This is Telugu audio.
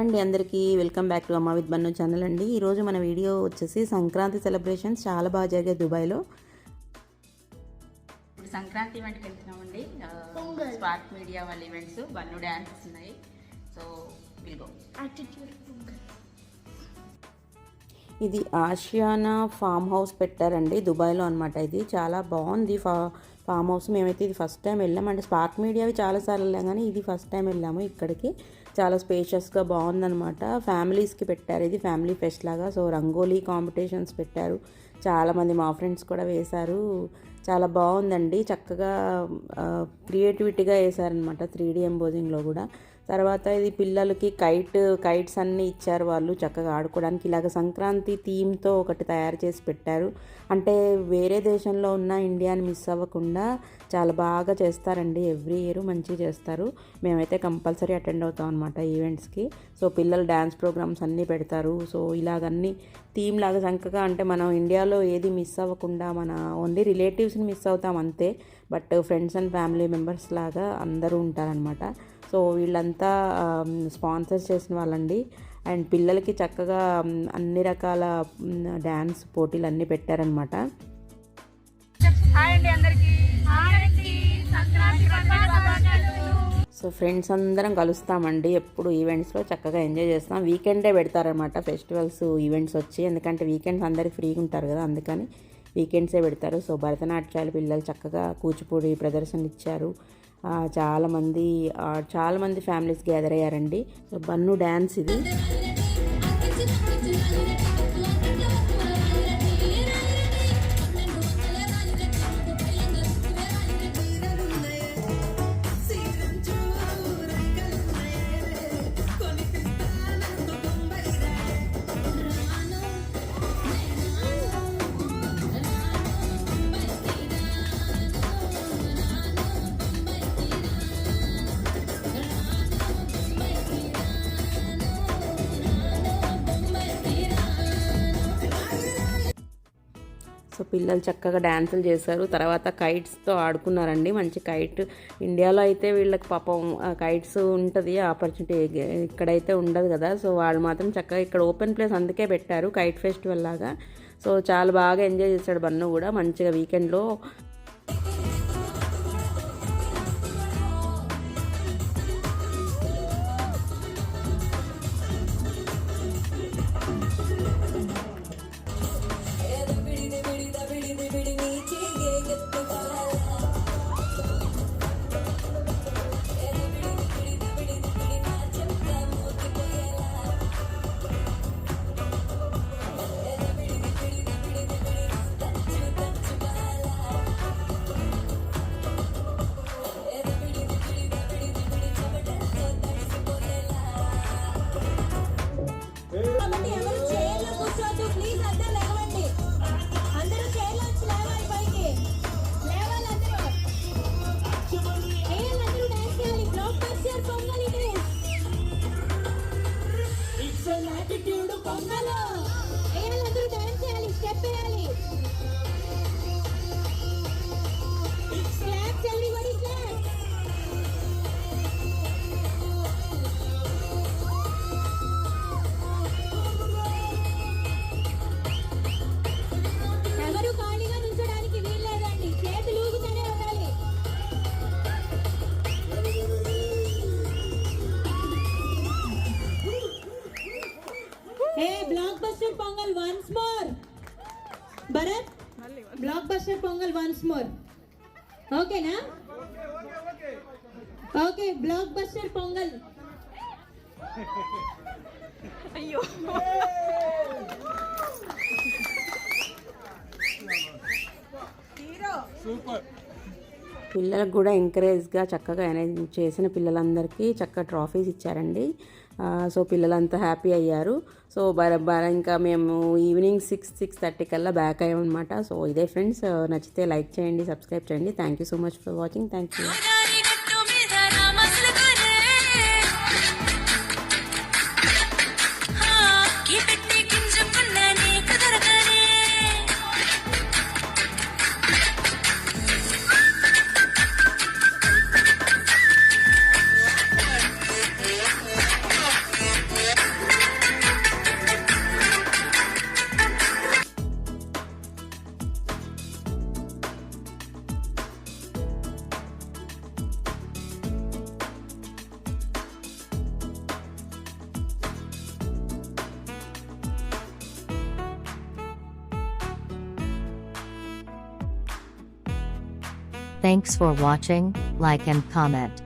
అండి అందరికీ. Welcome back to Amma with Bannu channel అండి. ఈరోజు మన వీడియో వచ్చేసి సంక్రాంతి సెలబ్రేషన్స్ చాలా బాగా జరిగాయి దుబాయ్లో. ఇప్పుడు సంక్రాంతి ఈవెంట్కి వెళ్తున్నామండి. స్పార్క్ మీడియా వాళ్ళ ఈవెంట్స్ బన్ను డ్యాన్సెస్ ఉన్నాయి సో ఇది ఆషియానా ఫామ్ హౌస్ పెట్టారండి దుబాయ్లో అనమాట ఇది. చాలా బాగుంది ఫా ఫామ్ హౌస్. మేమైతే ఇది ఫస్ట్ టైం వెళ్ళాం అంటే స్పార్క్ మీడియావి చాలాసార్లు వెళ్ళాం కానీ ఇది ఫస్ట్ టైం వెళ్ళాము ఇక్కడికి. చాలా స్పేషియస్గా బాగుందనమాట ఫ్యామిలీస్కి పెట్టారు. ఇది ఫ్యామిలీ ఫెస్ట్ లాగా. సో రంగోలీ కాంపిటీషన్స్ పెట్టారు. చాలామంది మా ఫ్రెండ్స్ కూడా వేశారు. చాలా బాగుందండి. చక్కగా క్రియేటివిటీగా వేశారనమాట త్రీ డీ ఎంబోజింగ్లో కూడా. తర్వాత ఇది పిల్లలకి కైట్ కైట్స్ అన్నీ ఇచ్చారు వాళ్ళు చక్కగా ఆడుకోవడానికి. ఇలాగ సంక్రాంతి థీమ్తో ఒకటి తయారు చేసి పెట్టారు. అంటే వేరే దేశంలో ఉన్న ఇండియాని మిస్ అవ్వకుండా చాలా బాగా చేస్తారండి. ఎవ్రీ ఇయర్ మంచిగా చేస్తారు. మేమైతే కంపల్సరీ అటెండ్ అవుతాం అనమాట ఈవెంట్స్కి. సో పిల్లలు డ్యాన్స్ ప్రోగ్రామ్స్ అన్నీ పెడతారు. సో ఇలాగన్నీ థీమ్ లాగా చక్కగా అంటే మనం ఇండియాలో ఏది మిస్ అవ్వకుండా మన ఓన్లీ రిలేటివ్స్ని మిస్ అవుతాం అంతే. But friends and family members లాగా అందరూ ఉంటారనమాట సో వీళ్ళంతా స్పాన్సర్ చేసిన వాళ్ళండి. అండ్ పిల్లలకి చక్కగా అన్ని రకాల డ్యాన్స్ పోటీలు అన్నీ పెట్టారనమాట హాయ్ అండి అందరికి. సంక్రాంతి సో ఫ్రెండ్స్ అందరం కలుస్తామండి. ఎప్పుడు ఈవెంట్స్లో చక్కగా ఎంజాయ్ చేస్తాం. వీకెండే పెడతారనమాట ఫెస్టివల్స్ ఈవెంట్స్ వచ్చి. ఎందుకంటే వీకెండ్స్ అందరికి ఫ్రీగా ఉంటారు కదా అందుకని వీకెండ్సే పెడతారు. సో భరతనాట్యాలు పిల్లలు చక్కగా కూచిపూడి ప్రదర్శన ఇచ్చారు ఆ, చాలామంది చాలామంది ఫ్యామిలీస్ గ్యాదర్ అయ్యారండి. సో బన్ను డ్యాన్స్ ఇది. పిల్లలు చక్కగా డ్యాన్సులు చేశారు. తర్వాత కైట్స్తో ఆడుకున్నారండి. మంచి కైట్. ఇండియాలో అయితే వీళ్ళకి పాపం కైట్స్ ఉంటుంది. ఆపర్చునిటీ ఇక్కడైతే ఉండదు కదా. సో వాళ్ళు మాత్రం చక్కగా ఇక్కడ ఓపెన్ ప్లేస్ అందుకే పెట్టారు. కైట్ ఫెస్టివల్ లాగా. సో చాలా బాగా ఎంజాయ్ చేశాడు బన్ను కూడా. మంచిగా వీకెండ్లో మూడు పొంగల్ వేయాలి అందరూ డాన్స్ చేయాలి స్టెప్ వేయాలి Pongal once more Bharat blockbuster Pongal once more ఓకేనా ఓకే బ్లాక్ బస్టర్ పొంగల్. పిల్లలకు కూడా ఎంకరేజ్గా చక్కగా ఎనర్జ్ చేసిన పిల్లలందరికీ చక్కగా ట్రాఫీస్ ఇచ్చారండి. సో పిల్లలంతా హ్యాపీ అయ్యారు. సో బర బర ఇంకా మేము ఈవినింగ్ సిక్స్ సిక్స్ థర్టీ కల్లా బ్యాక్ అయ్యామన్నమాట. సో ఇదే ఫ్రెండ్స్ నచ్చితే లైక్ చేయండి సబ్స్క్రైబ్ చేయండి. Thank you so much for watching thank you Thanks for watching, like and comment.